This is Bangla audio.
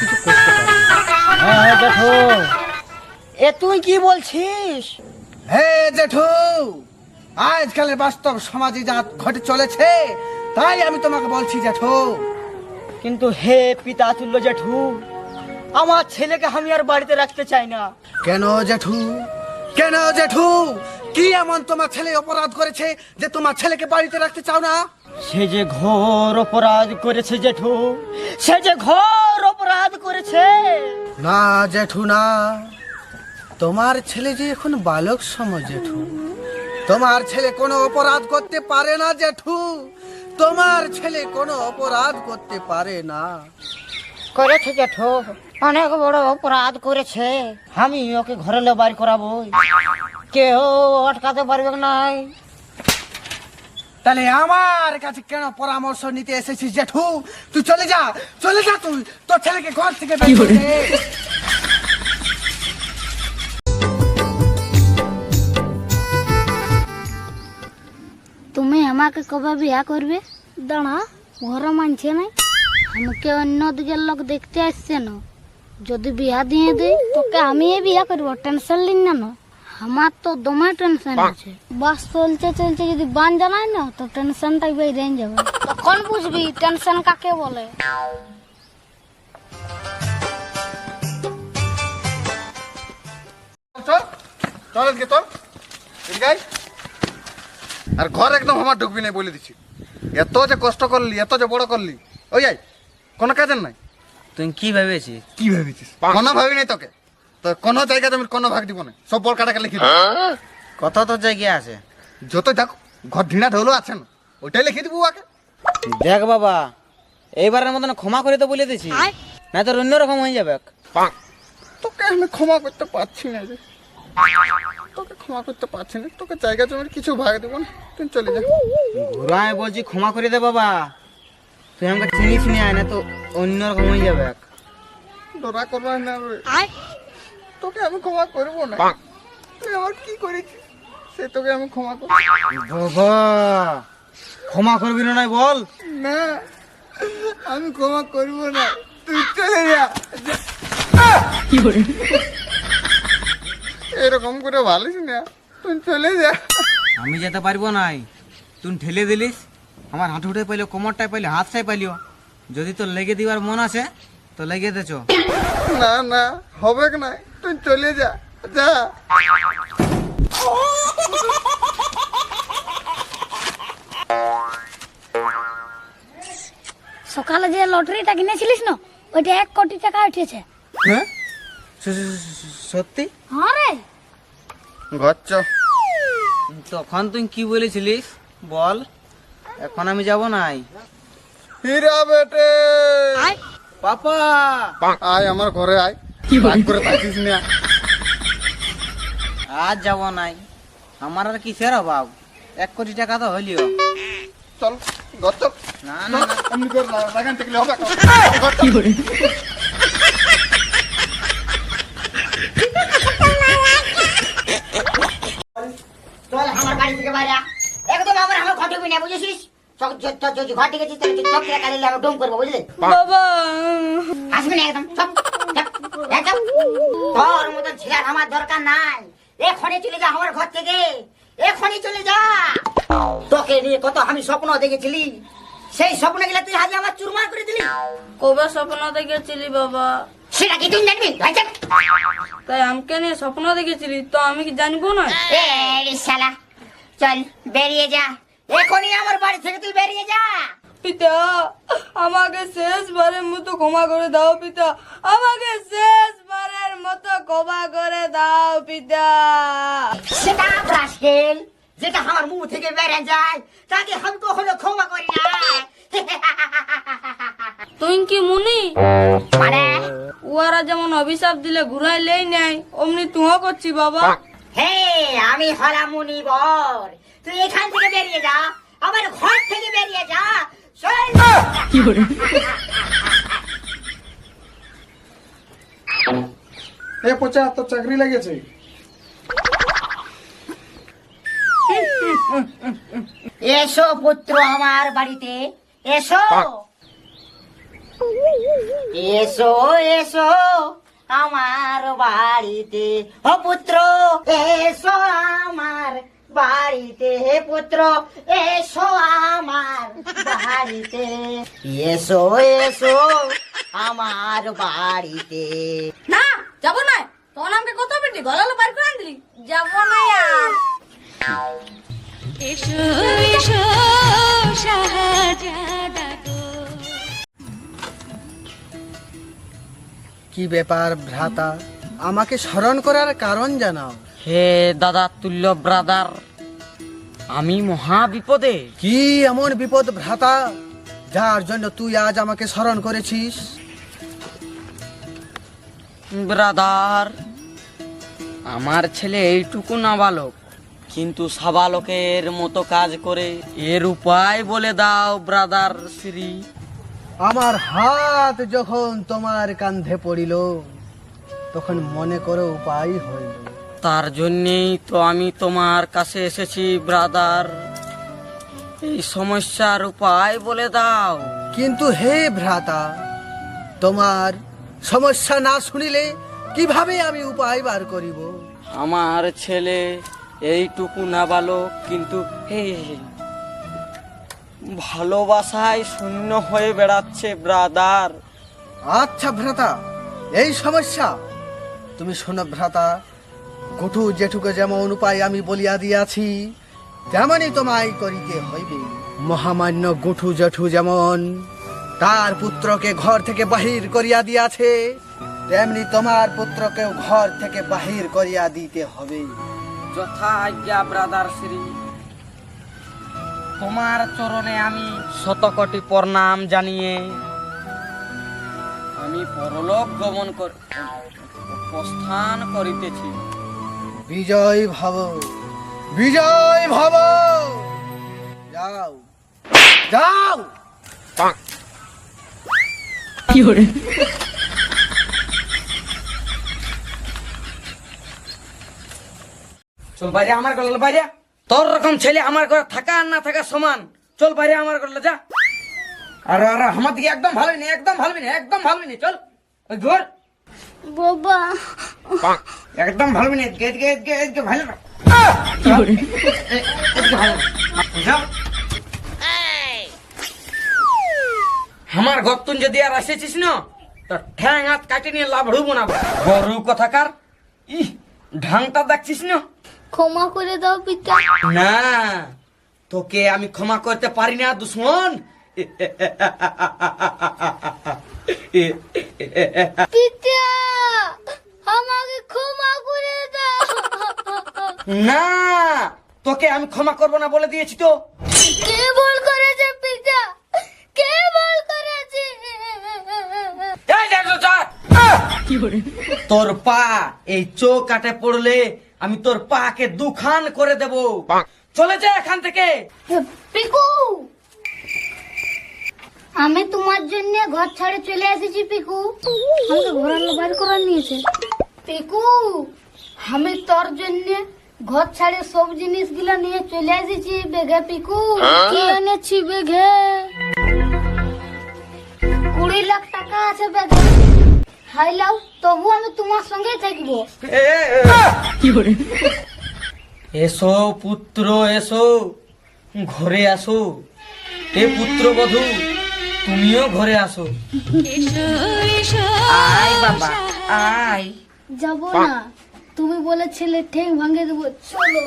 কিছু করতে পারি। হ্যাঁ জেঠু। এ তুই কি বলছিস? হে জেঠু আজকালের বাস্তব সমাজে যা ঘটে চলেছে তাই আমি তোমাকে বলছি জেঠু। কিন্তু হে পিতা তুল্য জেঠু আমার ছেলেকে আমি আর বাড়িতে রাখতে চাই না। কেন জেঠু? কেন জেঠু? কি এমন তোমার ছেলে অপরাধ করেছে যে তোমার ছেলেকে বাড়িতে রাখতে চাও না? সে যে ঘোর অপরাধ করেছে জেঠু সে যে ঘোর অপরাধ করেছে। না জেঠু না। তোমার ছেলে যে এখন বালক সম জেঠু। তোমার ছেলে কোনো অপরাধ করতে পারে না জেঠু। তোমার ছেলে কোনো অপরাধ করতে পারে না। করেছে জেঠু অনেক বড় অপরাধ করেছে। আমি ওকে ঘরে লো বাড়ি করাবো কেউ আটকাতে পারবে নাই। তাহলে আমার কাছে কেন পরামর্শ নিতে এসেছিস জেঠু? তুই চলে যা চলে যা তুই। তোর ছেলেকে ঘর থেকে। তুমি আমাকে কবে বিয়া করবে? দাঁড়া ঘর মানছে নাই আমাকে অন্য দিকের লোক দেখতে আসছে না। যদি বিয়া দিয়ে দেই তোকে আমি বিয়া করব টেনশন লিন না না। আমার তো দমে টেনশন আছে। বাস চলছে চলছে যদি বান জানাই না তো টেনশনটাই বেরিয়ে যাবে তখন বুঝবি টেনশন কাকে বলে। চল এদিকে আর ঘর একদম আমার ঢুকবি নাই বলে দিচ্ছি এত যে কষ্ট করলি এত যে বড় করলি। ওই যাই কোনো কাজের নাই। তুই কি ভেবেছিস? কি ভেবেছিস? কোনো ভাবি নাই তোকে। তো কোনো জায়গাতে আমি কোনো ভাগ দিব না। সব বড় কাটাকে লিখি দিব। কত তোর জায়গা আছে? যত দেখো ঘর ঢিনা ঢোলো আছে না। ওইটাই লিখে দিব আগে। দেখ বাবা এইবারের মতন ক্ষমা করে তো বলে দিছি। না তোর অন্যরকম হয়ে যাবে। তোকে আমি ক্ষমা করতে পারছি না রে। তোকে ক্ষমা করতে পারছি না। তোকে জায়গা জমির কিছু ভাগ দিব না। তুই চলে যা। ঘুরায় বলছি ক্ষমা করে দে বাবা। তুই আমাকে চিনিস নি আয় না তো অন্যরকম হয়ে যাবে। ডরা করবার না রে। তোকে আমি ক্ষমা করব না। তুই আমার কি করেছিস? সে তোকে আমি ক্ষমা করব বাবা ক্ষমা করবি না নাই বল। না আমি ক্ষমা করব না। তুই চলে যা। এরকম করে ভালিস না। তুই চলে যা। আমি যেতে পারব নাই। তুই ঠেলে দিলিস। আমার হাঁটুটাই পাইলো কোমরটাই পাইলো হাতটাই পাইলিও যদি তোর লেগে দিবার মন আছে তো লেগে দেছ না না হবে না? তুই চলে যা যা। সকালে যে লটারিটা কিনেছিলিস না ওইটা এক কোটি টাকা উঠেছে। হ্যাঁ? সত্যি? হ্যাঁ রে। ঘর চ তখন তুই কি বলেছিলিস? বল এখন আমি যাব নাই। হীরা বেটে। পাপা। আয় আমার ঘরে আয়। রাগ করে থাকিস না। আজ যাব নাই। আমার আর কিসের অভাব? এক কোটি টাকা তো হলিও চল ঘর না না না। এমনি করে না বাগান থেকে হবে ঘর চল। চল আমার বাড়ি থেকে বাইরে একদম আমার আমার ঘর ঢুকবি না বুঝেছিস ঘর আমি ডোম করব বুঝলি? বাবা। আসবি না একদম তোর ছেলের আমার দরকার নাই। এখনই চলে যা আমার ঘর থেকে। এখনই চলে যা। তোকে নিয়ে কত আমি স্বপ্ন দেখেছিলি। সেই স্বপ্নগুলো তুই আমার চুরমার করে দিলি। কবে স্বপ্ন দেখেছিলি বাবা? সেটা কি তুই জানবি। তাই আমাকে নিয়ে স্বপ্ন দেখেছিলি? তো আমি কি জানব না? এই শালা চল বেরিয়ে যা। এখনই আমার বাড়ি থেকে তুই বেরিয়ে যা। পিতা আমাকে শেষবারের মতো ক্ষমা করে দাও পিতা। আমাকে শেষবারের মতো ক্ষমা করে দাও পিতা। সেটা যেটা আমার মুখ থেকে বেড়ে যায় তাকে আমি কখনো ক্ষমা করি না। তুই কি মুনি? মানে উহারা যেমন অভিশাপ দিলে ঘুরাইলেই নেয় অমনি তুইও করছি বাবা। হে আমি হলাম মুনিবর। তুই এখান থেকে বেরিয়ে যা আমার ঘর থেকে বেরিয়ে যা এ পচা তোর চাকরি লেগেছে। এসো পুত্র আমার বাড়িতে এসো। এসো এসো আমার বাড়িতে। ও পুত্র এসো আমার বাড়িতে হে পুত্র এসো আমার বাড়িতে। এসো এসো আমার বাড়িতে। না যাব না তখন আমাকে কত পেটি গলালো বার করে আনলি। যাব না। আর এসো এসো কি ব্যাপার ভ্রাতা? আমাকে স্মরণ করার কারণ জানাও। হে দাদা তুল্য ব্রাদার আমি মহা বিপদে। কি এমন বিপদ ভ্রাতা যার জন্য তুই আজ আমাকে স্মরণ করেছিস? ব্রাদার আমার ছেলে এইটুকু নাবালক কিন্তু সাবালকের মতো কাজ করে এর উপায় বলে দাও ব্রাদার শ্রী। আমার হাত যখন তোমার কান্ধে পড়িল তখন মনে করো উপায় হইল তার জন্যেই তো আমি তোমার কাছে এসেছি ব্রাদার এই সমস্যার উপায় বলে দাও। কিন্তু হে ভ্রাতা তোমার সমস্যা না শুনিলে কীভাবে আমি উপায় বার করিব? আমার ছেলে এইটুকু নাবালক কিন্তু হে ভালোবাসায় শূন্য হয়ে বেড়াচ্ছে ব্রাদার আচ্ছা ভ্রাতা এই সমস্যা। তুমি শোনো ভ্রাতা গুটু জেঠুকে যেমন উপায় আমি বলিয়া দিয়াছি, তেমনই তোমায় করিতে হইবে। মহামান্য গুঠু জেঠু যেমন তার পুত্রকে ঘর থেকে বাহির করিয়া দিয়াছে, তেমনি তোমার পুত্রকেও ঘর থেকে বাহির করিয়া দিতে হবে। যথা আজ্ঞা ব্রাদার শ্রী। তোমার চরণে আমি শতকোটি প্রণাম জানিয়ে আমি পরলোক গমন কর প্রস্থান করিতেছি। বিজয় ভাব বিজয় ভাব। যাও যাও। কি হরে চল বাইরে আমার করলে বাইরে। তোর রকম ছেলে আমার ঘরে থাকা আর না থাকা সমান। চল বাইরে আমার করলে যা। আর আর আমার দিকে একদম ভালো নেই একদম ভালো নেই একদম ভালো নেই চল। ওই ঘর। বাবা। একদম ভালো নেই এদিকে এদিকে এদিকে এদিকে ভালো। না আমার গর্তুন যদি আর আসেছিস না তো ঠ্যাং হাত কাটে নিয়ে লাভ হইব না। গরু কথাকার ই ঢাংটা দেখছিস না? ক্ষমা করে দাও পিতা। না তোকে আমি ক্ষমা করতে পারি না দুশ্মন। পিতা! আমাকে ক্ষমা করে দাও। না তোকে আমি ক্ষমা করব না বলে দিয়েছি তো। কে বল করেছে পিতা কে ভুল করেছে? এই দেখ তো চল। তোর পা এই চোখ কাটে পড়লে আমি তোর পাকে দুখান করে দেব। চলে যা এখান থেকে। পিকু! আমি তোমার জন্য ঘর ছাড়ে চলে এসেছি পিকু। আমাকে ঘোরার বাইর করে নিয়েছে। পিকু আমি তোর জন্য ঘর ছাড়ে সব জিনিসগুলো নিয়ে চলে এসেছি বেঘে পিকু। কি এনেছি বেঘে? কুড়ি লাখ টাকা আছে বেগে হাইলাও তবু আমি তোমার সঙ্গে থাকব। এসো পুত্র এসো। ঘরে আসো। এ পুত্র বধূ তুমিও ঘরে আসো। এসো এসো আয় বাবা আয়। যাব না। তুমি বলেছিলে ঠেং ভাঙে দেবো। চলো।